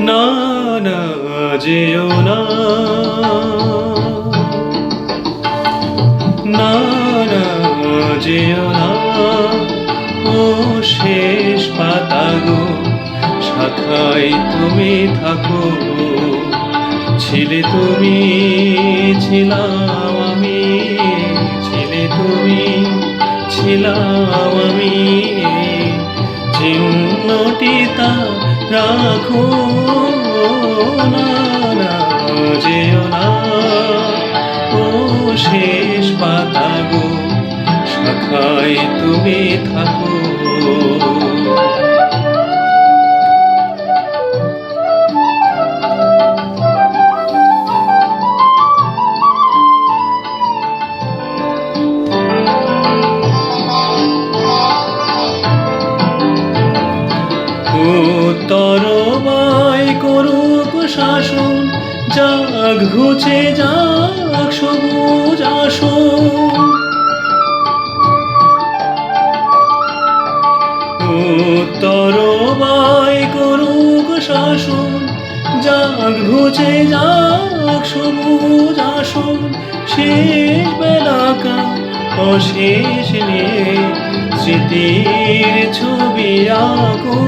না না যেও না না যেও না। ও শেষ পাতা গো শাখায় তুমি থাকো। ছিলে তুমি, ছিলাম আমি, ছিলে তুমি, ছিলাম আমি। চিহ্নটি রাখো না, যেও না। ও শেষ শাখায় তুমি থাকো। উত্তর বাই করুক শাসন যাক ঘুচে যাক সবুজ আসন। উত্তর বাই করুক শাসন, যাক ঘুচে যাক সবুজ আসন, শেষ বেলাকা অশেষ নিয়ে স্মৃতির ছবি আঁকো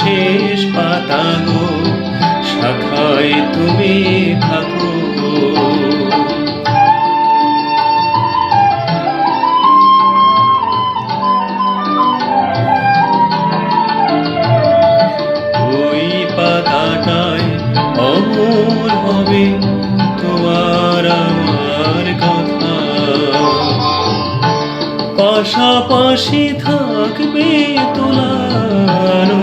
শেষ পাতা গো শাখায় তুমি থাকো অমর হবে তোমার আমার কথা। পাশাপাশি থাকবে তোলানো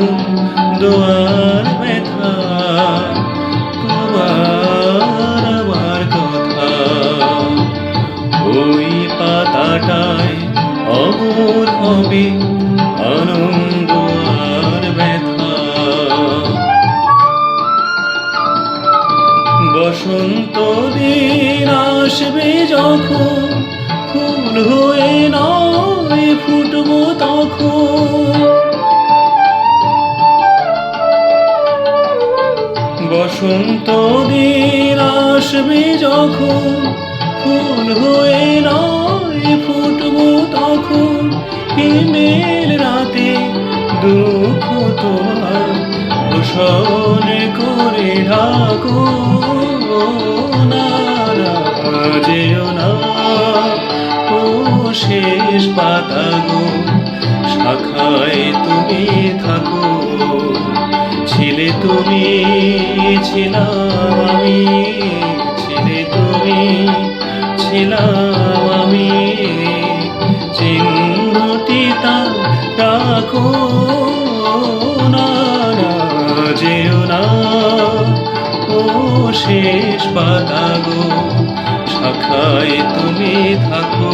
দোয়ার ব্যথা, তোমার আমার কথা। ওই পাতাটায় অমর হবে, আনন্দ দিন আসবে যখন? ফুল হয়ে নয় ফুটবো তখন। বসন্ত দিন আসবে যখন? ফুল হয়ে নয় ফুটবো তখন? হিমেল রাতে দুঃখ তোমার ভূষণ করে ঢাকো যেও না। ও শেষ পাতা গো শাখায় তুমি থাকো। ছিলে তুমি, ছিলাম আমি, ছিলে তুমি, ছিলাম আমি। চিহ্নটি তা রাখো না। শেষ পাতা গো শাখায় তুমি থাকো